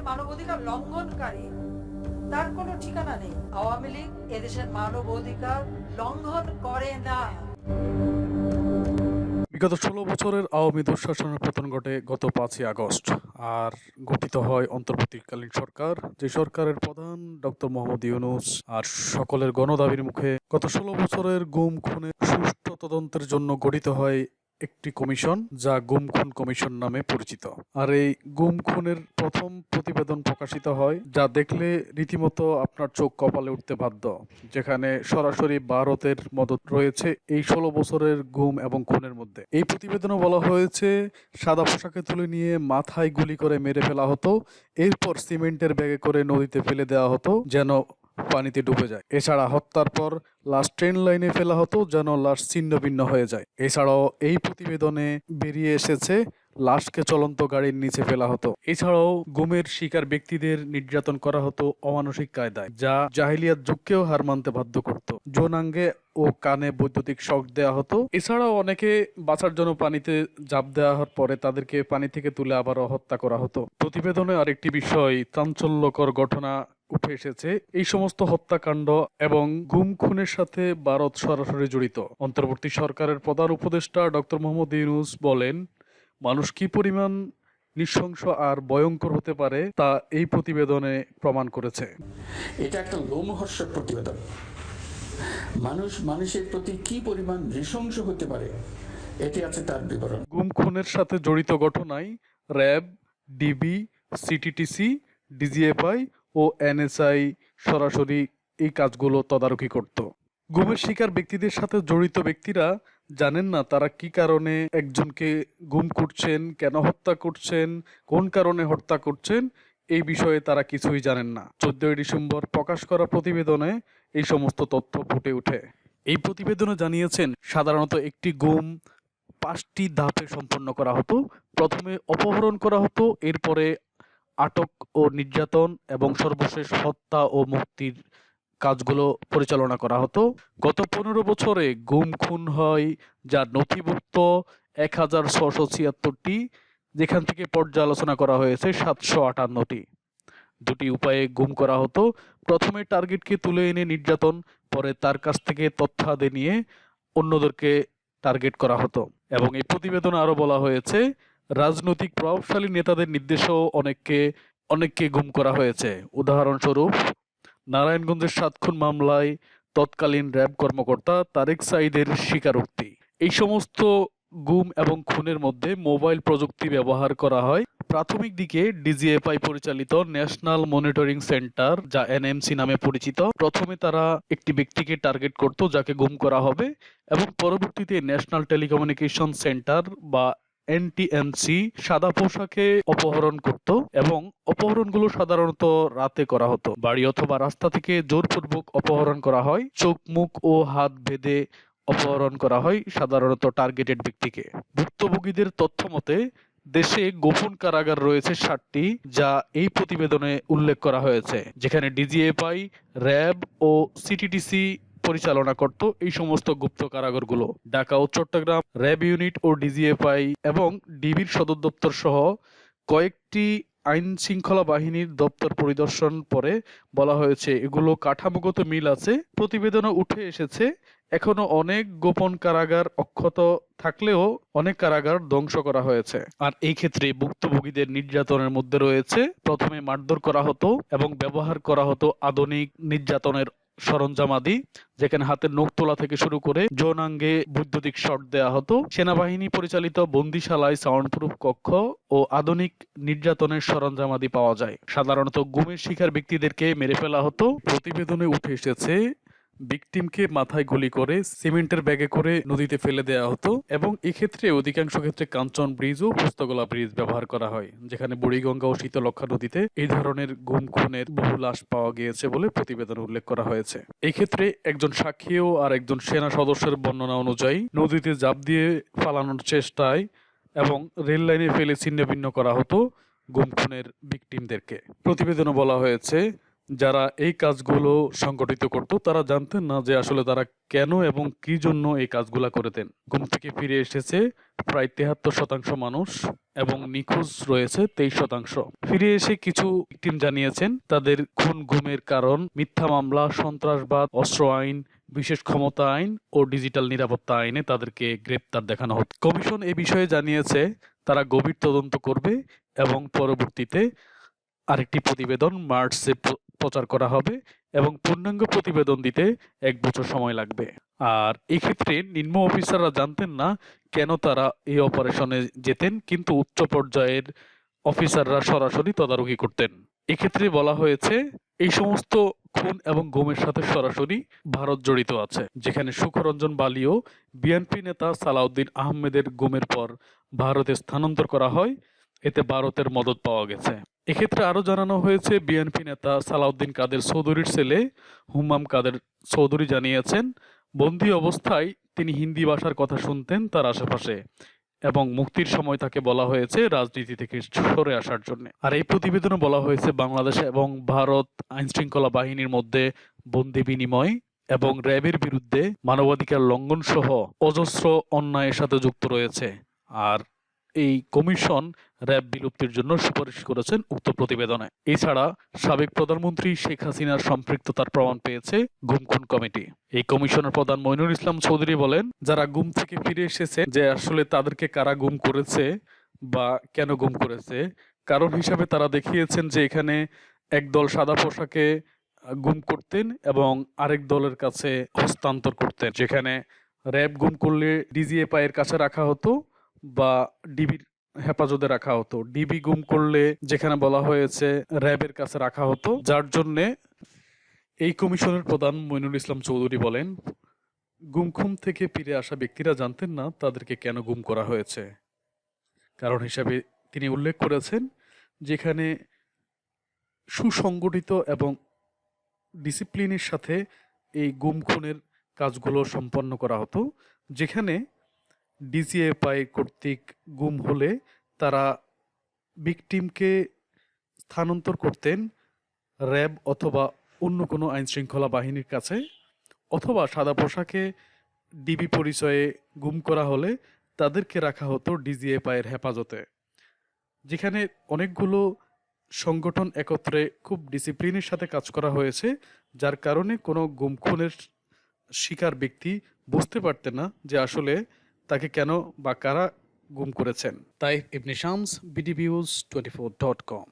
এদেশের মানবাধিকার লঙ্ঘনকারী, তার কোনো ঠিকানা নেই। আওয়ামী লীগ এদেশের মানবাধিকার লঙ্ঘন করে না। বিগত ষোলো বছরের আওয়ামী দুঃশাসনের পতন ঘটে গত পাঁচই আগস্ট, আর গঠিত হয় অন্তর্বর্তীকালীন সরকার, যে সরকারের প্রধান ডক্টর মোহাম্মদ ইউনুস, আর সকলের গণদাবির মুখে। গত ষোলো বছরের গুম খুনে সুষ্ঠু তদন্তের জন্য গঠিত হয় একটি কমিশন যা গুম খুন কমিশন নামে পরিচিত। আর এই গুম খুনের প্রথম প্রতিবেদন প্রকাশিত হয়, যা দেখলে রীতিমতো আপনার চোখ কপালে উঠতে বাধ্য। যেখানে সরাসরি ভারতের মদত রয়েছে এই ষোলো বছরের গুম এবং খুনের মধ্যে। এই প্রতিবেদনে বলা হয়েছে, সাদা পোশাকে তুলে নিয়ে মাথায় গুলি করে মেরে ফেলা হতো, এরপর সিমেন্টের ব্যাগে করে নদীতে ফেলে দেওয়া হতো, যেন পানিতে ডুবে যায়। এছাড়া হত্যার পর লাশ ট্রেন লাইনে ফেলা হতো যেন লাশ ছিন্ন ভিন্ন হয়ে যায়। এছাড়াও এই প্রতিবেদনে বেরিয়ে এসেছে, লাশকে চলন্ত গাড়ির নিচে ফেলা হতো। এছাড়াও গুমের শিকার ব্যক্তিদের নির্যাতন করা হতো অমানসিক কায়দায়, যা জাহিলিয়াত যুগকেও হার মানতে বাধ্য করত। যৌনাঙ্গে ও কানে বৈদ্যুতিক শক দেওয়া হতো। এছাড়াও অনেকে বাঁচার জন্য পানিতে জাপ দেওয়া হওয়ার পরে তাদেরকে পানি থেকে তুলে আবারও হত্যা করা হতো। প্রতিবেদনে আরেকটি বিষয়, চাঞ্চল্যকর ঘটনা উঠে এসেছে এই সমস্ত হত্যাকাণ্ড এবং গুম খুনের সাথে ভারত সরাসরি জড়িত। অন্তর্বর্তী সরকারের প্রধান উপদেষ্টা ডক্টর মোহাম্মদ ইউনুস বলেন মানুষ কি পরিমাণ নৃশংস আর ভয়ঙ্কর হতে পারে তা এই প্রতিবেদনে প্রমাণ করেছে। এটা একটা লোমহর্ষক প্রতিবেদন। মানুষ মানুষের প্রতি কি পরিমাণ নৃশংস হতে পারে এটি আছে তার বিবরণ। গুম খুনের সাথে জড়িত ঘটনায় র্যাব ডিবি সিটিটিসি ডিজিএফআই ও এনএসআই সরাসরি এই কাজগুলো তদারকি করত। গুমের শিকার ব্যক্তিদের সাথে জড়িত ব্যক্তিরা জানেন না তারা কি কারণে একজনকে গুম করছেন, কেন হত্যা করছেন, কোন কারণে হত্যা করছেন, এই বিষয়ে তারা কিছুই জানেন না। চোদ্দই ডিসেম্বর প্রকাশ করা প্রতিবেদনে এই সমস্ত তথ্য ফুটে ওঠে। এই প্রতিবেদনে জানিয়েছেন, সাধারণত একটি গুম পাঁচটি ধাপে সম্পন্ন করা হতো। প্রথমে অপহরণ করা হতো, এরপরে আটক ও নির্যাতন এবং সর্বশেষ হত্যা ও মুক্তির কাজগুলো পরিচালনা করা হতো। গত পনেরো বছরে গুম, খুন হয়, যার নথিভুক্ত এক হাজার ছশো ছিয়াত্তরটি, যেখান থেকে পর্যালোচনা করা হয়েছে সাতশো আটান্নটি। দুটি উপায়ে গুম করা হতো। প্রথমে টার্গেটকে তুলে এনে নির্যাতন, পরে তার কাছ থেকে তথ্যাদি নিয়ে অন্যদেরকে টার্গেট করা হতো। এবং এই প্রতিবেদনে আরও বলা হয়েছে রাজনৈতিক প্রভাবশালী নেতাদের নির্দেশেও অনেককে অনেককে গুম করা হয়েছে। উদাহরণস্বরূপ, নারায়ণগঞ্জের সাত খুন মামলায় তৎকালীন র্যাব কর্মকর্তা তারেক সাইদের স্বীকারোক্তি। এই সমস্ত গুম এবং খুনের মধ্যে মোবাইল প্রযুক্তি ব্যবহার করা হয়। প্রাথমিক দিকে ডিজিএফআই পরিচালিত ন্যাশনাল মনিটরিং সেন্টার, যা এনএমসি নামে পরিচিত। প্রথমে তারা একটি ব্যক্তিকে টার্গেট করত, যাকে গুম করা হবে এবং পরবর্তীতে ন্যাশনাল টেলিকমিউনিকেশন সেন্টার বা এনটিএমসি সাদা পোশাকে অপহরণ করত এবং অপহরণগুলো সাধারণত রাতে করা হতো। বাড়ি অথবা রাস্তা থেকে জোরপূর্বক অপহরণ করা হয়, চোখ, মুখ ও হাত বেঁধে অপহরণ করা হয় সাধারণত টার্গেটেড ব্যক্তিকে। ভুক্তভোগীদের তথ্য মতে, দেশে গোপন কারাগার রয়েছে ষাটটি যা এই প্রতিবেদনে উল্লেখ করা হয়েছে। যেখানে ডিজিএফআই, র্যাব ও সিটিটিসি পরিচালনা করত এই সমস্ত গুপ্ত কারাগারগুলো। ঢাকা ও চট্টগ্রাম র্যাব ইউনিট ও ডিজিএফআই এবং ডিবির সদর দপ্তর সহ কয়েকটি আইন শৃঙ্খলা বাহিনীর দপ্তর পরিদর্শন পরে বলা হয়েছে, এগুলো কাঠামোগত মিল আছে প্রতিবেদনে উঠে এসেছে। এখনও অনেক গোপন কারাগার অক্ষত থাকলেও অনেক কারাগার ধ্বংস করা হয়েছে। আর এই ক্ষেত্রে ভুক্তভোগীদের নির্যাতনের মধ্যে রয়েছে। প্রথমে মারধর করা হতো এবং ব্যবহার করা হতো আধুনিক নির্যাতনের সরঞ্জামাদি, যেখানে হাতের নখ তোলা থেকে শুরু করে যৌনাঙ্গে বৈদ্যুতিক শট দেয়া হতো। সেনাবাহিনী পরিচালিত বন্দিশালায় সাউন্ড প্রুফ কক্ষ ও আধুনিক নির্যাতনের সরঞ্জামাদি পাওয়া যায়। সাধারণত গুমের শিকার ব্যক্তিদেরকে মেরে ফেলা হতো। প্রতিবেদনে উঠে এসেছে ভিকটিমকে মাথায় গুলি করে সিমেন্টের ব্যাগে করে নদীতে ফেলে দেওয়া হতো এবং এক্ষেত্রে অধিকাংশ ক্ষেত্রে কাঞ্চন ব্রিজ ও পুস্তকলা ব্রিজ ব্যবহার করা হয়, যেখানে বুড়িগঙ্গা ও শীতলক্ষা নদীতে এই ধরনের গুম খুনের বহু লাশ পাওয়া গিয়েছে বলে প্রতিবেদনে উল্লেখ করা হয়েছে। এই ক্ষেত্রে একজন সাক্ষীও আর একজন সেনা সদস্যের বর্ণনা অনুযায়ী নদীতে জাপ দিয়ে ফালানোর চেষ্টায় এবং রেল লাইনে ফেলে ছিন্ন ভিন্ন করা হতো গুম খুনের ভিকটিমদেরকে প্রতিবেদনে বলা হয়েছে যারা এই কাজগুলো সংগঠিত করত, তারা জানতেন না যে আসলে তারা কেন এবং কি জন্য এই কাজগুলা করেতেন। ঘুম থেকে ফিরে এসেছে প্রায় তেহাত্তর শতাংশ মানুষ এবং নিখোঁজ রয়েছে তেইশ শতাংশ। ফিরে এসে কিছু টিম জানিয়েছেন, তাদের খুন ঘুমের কারণ, মিথ্যা মামলা, সন্ত্রাসবাদ, অস্ত্র আইন, বিশেষ ক্ষমতা আইন ও ডিজিটাল নিরাপত্তা আইনে তাদেরকে গ্রেপ্তার দেখানো হতো কমিশন এ বিষয়ে জানিয়েছে, তারা গভীর তদন্ত করবে এবং পরবর্তীতে আরেকটি প্রতিবেদন মার্চে প্রচার করা হবে এবং পূর্ণাঙ্গ প্রতিবেদন দিতে এক বছর সময় লাগবে। আর এক্ষেত্রে নিম্ন অফিসাররা জানতেন না কেন তারা এই অপারেশনে যেতেন, কিন্তু উচ্চ পর্যায়ের অফিসাররা সরাসরি তদারকি করতেন। এক্ষেত্রে বলা হয়েছে, এই সমস্ত খুন এবং গুমের সাথে সরাসরি ভারত জড়িত আছে, যেখানে সুখরঞ্জন বালিও বিএনপি নেতা সালাউদ্দিন আহমেদের গুমের পর ভারতে স্থানান্তর করা হয়। এতে ভারতের মদত পাওয়া গেছে। এক্ষেত্রে আরও জানানো হয়েছে, বিএনপি নেতা সালাউদ্দিন কাদের চৌধুরীর ছেলে হুমাম কাদের চৌধুরী জানিয়েছেন, বন্দি অবস্থায় তিনি হিন্দি ভাষার কথা শুনতেন তার আশেপাশে এবং মুক্তির সময় তাকে বলা হয়েছে রাজনীতি থেকে সরে আসার জন্য। আর এই প্রতিবেদনে বলা হয়েছে, বাংলাদেশ এবং ভারত আইন শৃঙ্খলা বাহিনীর মধ্যে বন্দি বিনিময় এবং র্যাবের বিরুদ্ধে মানবাধিকার লঙ্ঘন সহ অজস্র অন্যায়ের সাথে যুক্ত রয়েছে। আর এই কমিশন র্যাব বিলুপ্তির জন্য সুপারিশ করেছেন উক্ত প্রতিবেদনে। এছাড়া সাবেক প্রধানমন্ত্রী শেখ হাসিনার সম্পৃক্ততার প্রমাণ পেয়েছে গুমখুন কমিটি। এই কমিশনের প্রধান মইনুল ইসলাম চৌধুরী বলেন, যারা গুম থেকে ফিরে এসেছে যে আসলে তাদেরকে কারা গুম করেছে বা কেন গুম করেছে, কারণ হিসাবে তারা দেখিয়েছেন যে এখানে একদল সাদা পোশাকে গুম করতেন এবং আরেক দলের কাছে হস্তান্তর করতেন, যেখানে র্যাব গুম করলে ডিজিএফআই এর কাছে রাখা হতো বা ডিবির হেফাজতে রাখা হতো। ডিবি গুম করলে যেখানে বলা হয়েছে র্যাবের কাছে রাখা হতো, যার জন্যে এই কমিশনের প্রধান মইনুল ইসলাম চৌধুরী বলেন, গুমখুম থেকে ফিরে আসা ব্যক্তিরা জানতেন না তাদেরকে কেন গুম করা হয়েছে। কারণ হিসাবে তিনি উল্লেখ করেছেন, যেখানে সুসংগঠিত এবং ডিসিপ্লিনের সাথে এই গুম খুনের কাজগুলো সম্পন্ন করা হতো, যেখানে ডিজিএফআই কর্তৃক গুম হলে তারা ভিকটিমকে স্থানান্তর করতেন র্যাব অথবা অন্য কোনো আইনশৃঙ্খলা বাহিনীর কাছে, অথবা সাদা পোশাকে ডিবি পরিচয়ে গুম করা হলে তাদেরকে রাখা হতো ডিজিএফআই এর হেফাজতে। যেখানে অনেকগুলো সংগঠন একত্রে খুব ডিসিপ্লিনের সাথে কাজ করা হয়েছে, যার কারণে কোনো গুম খুনের শিকার ব্যক্তি বুঝতে পারতেন না যে আসলে তাকে কেন বা কারা গুম করেছেন? তাই Ibne Shams BD views twenty four dot com